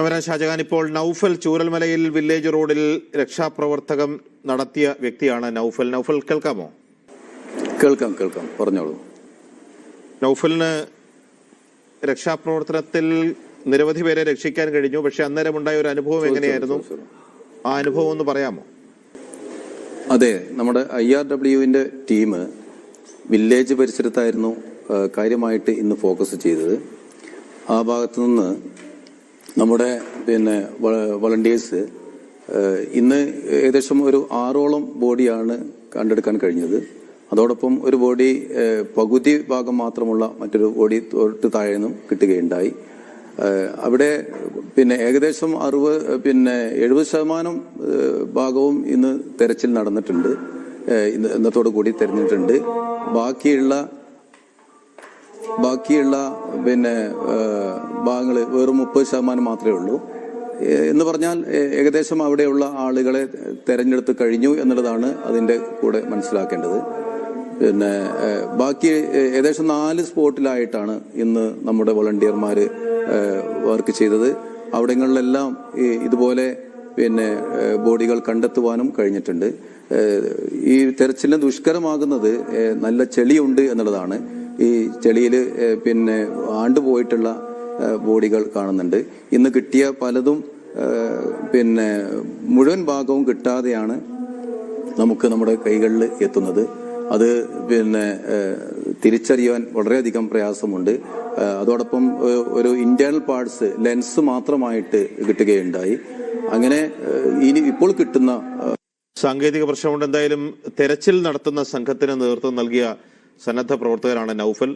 വരാൻ ഷാജഹാൻ ഇപ്പോൾ നൌഫൽ ചൂരൽമലയിൽ വില്ലേജ് റോഡിൽ രക്ഷാപ്രവർത്തകം നടത്തിയ വ്യക്തിയാണ് നൌഫൽ. നൌഫൽ കേൾക്കാമോ? കേൾക്കാം കേൾക്കാം. പറഞ്ഞോളൂ. നൌഫലിന് രക്ഷാപ്രവർത്തനത്തിൽ നിരവധി പേരെ രക്ഷിക്കാൻ കഴിഞ്ഞു. പക്ഷെ അന്നേരം ഉണ്ടായ ഒരു അനുഭവം എങ്ങനെയായിരുന്നു? ആ അനുഭവം ഒന്ന് പറയാമോ? അതെ നമ്മുടെ ഐ ആർ ഡബ്ല്യുവിന്റെ ടീം വില്ലേജ് പരിസരത്തായിരുന്നു കാര്യമായിട്ട് ഇന്ന് ഫോക്കസ് ചെയ്തത്. ആ ഭാഗത്തു നിന്ന് നമ്മുടെ പിന്നെ വളണ്ടിയേഴ്സ് ഇന്ന് ഏകദേശം ഒരു ആറോളം ബോഡിയാണ് കണ്ടെടുക്കാൻ കഴിഞ്ഞത്. അതോടൊപ്പം ഒരു ബോഡി പകുതി ഭാഗം മാത്രമുള്ള മറ്റൊരു ബോഡി തൊട്ട് താഴെ നിന്നും കിട്ടുകയുണ്ടായി അവിടെ പിന്നെ ഏകദേശം അറുപത് പിന്നെ എഴുപത് ശതമാനം ഭാഗവും ഇന്ന് തെരച്ചിൽ നടന്നിട്ടുണ്ട്. ഇന്നത്തോടു കൂടി തെരഞ്ഞിട്ടുണ്ട്. ബാക്കിയുള്ള ബാക്കിയുള്ള പിന്നെ ഭാഗങ്ങൾ വെറും മുപ്പത് ശതമാനം മാത്രമേ ഉള്ളൂ. എന്ന് പറഞ്ഞാൽ ഏകദേശം അവിടെയുള്ള ആളുകളെ തെരഞ്ഞെടുത്ത് കഴിഞ്ഞു എന്നുള്ളതാണ് അതിന്റെ കൂടെ മനസ്സിലാക്കേണ്ടത്. പിന്നെ ബാക്കി ഏകദേശം നാല് സ്പോട്ടിലായിട്ടാണ് ഇന്ന് നമ്മുടെ വോളണ്ടിയർമാർ വർക്ക് ചെയ്തത്. അവിടങ്ങളിലെല്ലാം ഇതുപോലെ പിന്നെ ബോഡികൾ കണ്ടെത്തുവാനും കഴിഞ്ഞിട്ടുണ്ട്. ഈ തെരച്ചിലിന് ദുഷ്കരമാകുന്നത് നല്ല ചെളിയുണ്ട് എന്നുള്ളതാണ്. ഈ ചെളിയിൽ പിന്നെ ആണ്ടുപോയിട്ടുള്ള ബോഡികൾ കാണുന്നുണ്ട്. ഇന്ന് കിട്ടിയ പലതും പിന്നെ മുഴുവൻ ഭാഗവും കിട്ടാതെയാണ് നമുക്ക് നമ്മുടെ കൈകളിൽ എത്തുന്നത്. അത് പിന്നെ തിരിച്ചറിയാൻ വളരെയധികം പ്രയാസമുണ്ട്. അതോടൊപ്പം ഒരു ഇന്റേണൽ പാർട്സ് ലെൻസ് മാത്രമായിട്ട് കിട്ടുകയുണ്ടായി. അങ്ങനെ ഇനി ഇപ്പോൾ കിട്ടുന്ന സാങ്കേതിക പ്രശ്നമുണ്ട്. എന്തായാലും തെരച്ചിൽ നടത്തുന്ന സംഘത്തിന് നേതൃത്വം നൽകിയ സന്നദ്ധ പ്രവർത്തകരാണ് നൌഫൽ